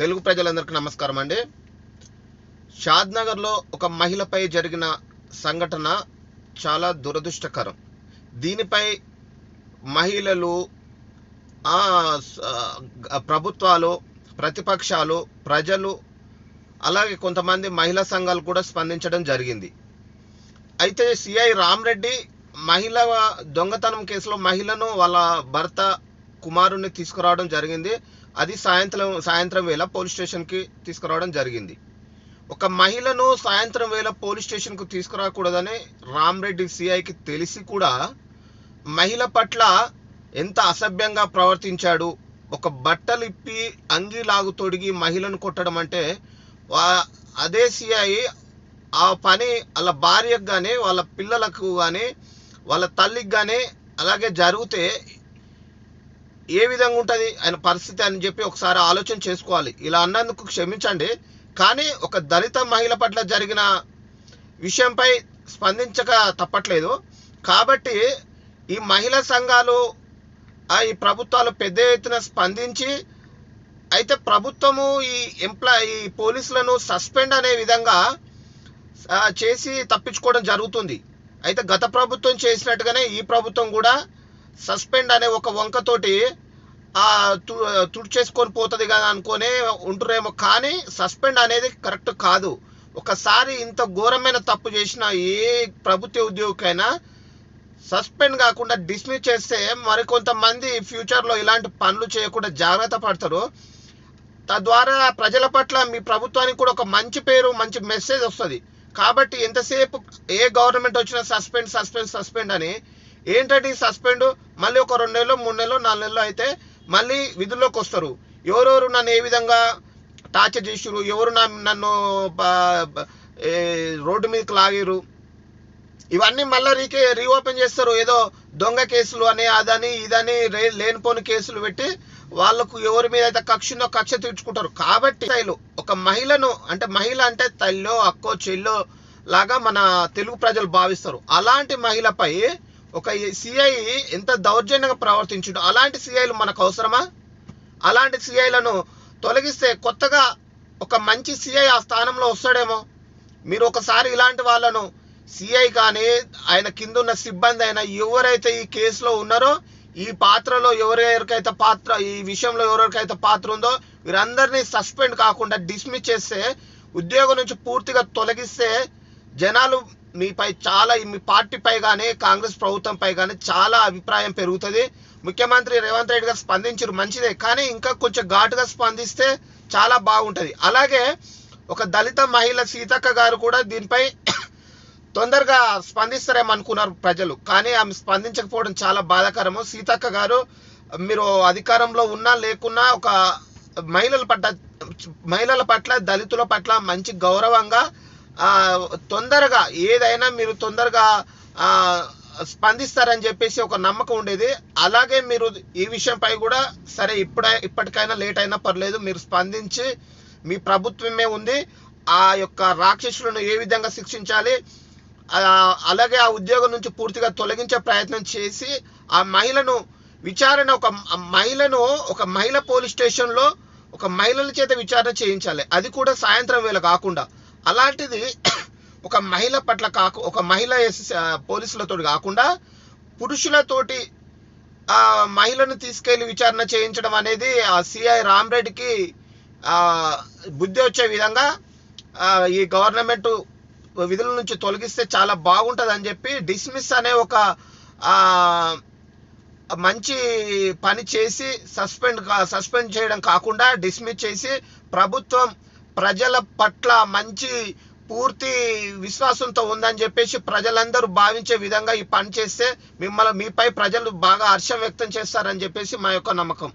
తెలుగు ప్రజలందరికీ నమస్కారం అండి. షాద్నగర్లో ఒక మహిళపై జరిగిన సంఘటన చాలా దురదృష్టకరం. దీనిపై మహిళలు ప్రభుత్వాలు ప్రతిపక్షాలు ప్రజలు అలాగే కొంతమంది మహిళా సంఘాలు కూడా స్పందించడం జరిగింది. అయితే సిఐ రామరెడ్డి మహిళ దొంగతనం కేసులో మహిళను వాళ్ళ భర్త కుమారుణ్ణి తీసుకురావడం జరిగింది. అది సాయంత్రం సాయంత్రం వేళ పోలీస్ స్టేషన్కి తీసుకురావడం జరిగింది. ఒక మహిళను సాయంత్రం వేళ పోలీస్ స్టేషన్కు తీసుకురాకూడదని రామ్రెడ్డి సిఐకి తెలిసి కూడా మహిళ పట్ల ఎంత అసభ్యంగా ప్రవర్తించాడు. ఒక బట్టలు ఇప్పి అంగి లాగు తొడిగి మహిళను కొట్టడం అంటే వా- అదే సిఐ ఆ పని వాళ్ళ భార్యకు కానీ వాళ్ళ పిల్లలకు కానీ వాళ్ళ తల్లికి కానీ అలాగే జరిగితే ఏ విధంగా ఉంటుంది ఆయన పరిస్థితి అని చెప్పి ఒకసారి ఆలోచన చేసుకోవాలి. ఇలా అన్నందుకు క్షమించండి. కానీ ఒక దళిత మహిళ పట్ల జరిగిన విషయంపై స్పందించక తప్పట్లేదు. కాబట్టి ఈ మహిళా సంఘాలు ఆ ఈ ప్రభుత్వాలు పెద్ద ఎత్తున స్పందించి అయితే ప్రభుత్వము ఈ ఎంప్లాయ్ ఈ పోలీసులను సస్పెండ్ అనే విధంగా చేసి తప్పించుకోవడం జరుగుతుంది. అయితే గత ప్రభుత్వం చేసినట్టుగానే ఈ ప్రభుత్వం కూడా సస్పెండ్ అనే ఒక వంకతోటి ఆ తుడిచేసుకొని పోతుంది కదా అనుకునే ఉంటురేమో కానీ సస్పెండ్ అనేది కరెక్ట్ కాదు. ఒకసారి ఇంత ఘోరమైన తప్పు చేసిన ఏ ప్రభుత్వ ఉద్యోగికైనా సస్పెండ్ కాకుండా డిస్మిస్ చేస్తే మరికొంతమంది ఫ్యూచర్లో ఇలాంటి పనులు చేయకుండా జాగ్రత్త పడతారు. తద్వారా ప్రజల పట్ల మీ ప్రభుత్వానికి కూడా ఒక మంచి పేరు మంచి మెసేజ్ వస్తుంది. కాబట్టి ఎంతసేపు ఏ గవర్నమెంట్ వచ్చినా సస్పెండ్ సస్పెండ్ సస్పెండ్ అని. ఏంటంటే సస్పెండ్ మళ్ళీ ఒక రెండు నెలలు మూడు నెలలు నాలుగు నెలలు అయితే మళ్ళీ విధుల్లోకి వస్తారు. ఎవరెవరు నన్ను ఏ విధంగా టార్చర్ చేసిరు ఎవరు నా నన్ను రోడ్డు మీదకి లాగిరు ఇవన్నీ మళ్ళీ రీకే రీఓపెన్ చేస్తారు. ఏదో దొంగ కేసులు అని అదని ఇదని రే- లేనిపోని కేసులు పెట్టి వాళ్ళకు ఎవరి మీద అయితే కక్ష ఉందో కక్ష తీర్చుకుంటారు. కాబట్టి ఒక మహిళను అంటే మహిళ అంటే తల్లో అక్కో చెల్లో లాగా మన తెలుగు ప్రజలు భావిస్తారు. అలాంటి మహిళపై ఒక సిఐ ఎంత దౌర్జన్యంగా ప్రవర్తించుడు అలాంటి సిఐలు మనకు అవసరమా? అలాంటి సిఐలను తొలగిస్తే కొత్తగా ఒక మంచి సిఐ ఆ స్థానంలో వస్తాడేమో? మీరు ఒకసారి ఇలాంటి వాళ్ళను సిఐ కానీ ఆయన కింద ఉన్న సిబ్బంది అయినా ఎవరైతే ఈ కేసులో ఉన్నారో ఈ పాత్రలో ఎవరెవరికైతే పాత్ర ఈ విషయంలో ఎవరెవరికైతే పాత్ర ఉందో వీరందరినీ సస్పెండ్ కాకుండా డిస్మిస్ చేస్తే ఉద్యోగం నుంచి పూర్తిగా తొలగిస్తే జనాలు మీపై చాలా మీ పార్టీపై కానీ కాంగ్రెస్ ప్రభుత్వంపై కానీ చాలా అభిప్రాయం పెరుగుతుంది. ముఖ్యమంత్రి రేవంత్ రెడ్డి గారు స్పందించారు మంచిదే. కానీ ఇంకా కొంచెం ఘాటుగా స్పందిస్తే చాలా బాగుంటుంది. అలాగే ఒక దళిత మహిళ సీతక్క గారు కూడా దీనిపై తొందరగా స్పందిస్తారేమో అనుకున్నారు ప్రజలు. కానీ ఆమె స్పందించకపోవడం చాలా బాధాకరము. సీతక్క గారు మీరు అధికారంలో ఉన్నా లేకున్నా ఒక మహిళల పట్ల మహిళల పట్ల దళితుల పట్ల మంచి గౌరవంగా తొందరగా ఏదైనా మీరు తొందరగా స్పందిస్తారని చెప్పేసి ఒక నమ్మకం ఉండేది. అలాగే మీరు ఈ విషయంపై కూడా సరే ఇప్పుడే ఇప్పటికైనా లేట్ అయినా పర్లేదు మీరు స్పందించి మీ ప్రభుత్వమే ఉంది. ఆ యొక్క రాక్షసులను ఏ విధంగా శిక్షించాలి? అలాగే ఆ ఉద్యోగం నుంచి పూర్తిగా తొలగించే ప్రయత్నం చేసి ఆ మహిళను విచారణ ఒక మహిళను ఒక మహిళ పోలీస్ స్టేషన్లో ఒక మహిళల చేత విచారణ చేయించాలి. అది కూడా సాయంత్రం వేళ కాకుండా. అలాంటిది ఒక మహిళ పట్ల కాకు ఒక మహిళ ఎస్- పోలీసులతో కాకుండా పురుషులతోటి మహిళను తీసుకెళ్ళి విచారణ చేయించడం అనేది ఆ సిఐ రామరెడ్డికి రెడ్డికి బుద్ధి వచ్చే విధంగా ఈ గవర్నమెంట్ విధుల నుంచి తొలగిస్తే చాలా బాగుంటుంది అని చెప్పి డిస్మిస్ అనే ఒక మంచి పని చేసి సస్పెండ్ సస్పెండ్ చేయడం కాకుండా డిస్మిస్ చేసి ప్రభుత్వం ప్రజల పట్ల మంచి పూర్తి విశ్వాసంతో ఉందని చెప్పేసి ప్రజలందరూ భావించే విధంగా ఈ పని చేస్తే మిమ్మల్ని మీపై ప్రజలు బాగా హర్షం వ్యక్తం చేస్తారని చెప్పేసి మా యొక్క నమ్మకం.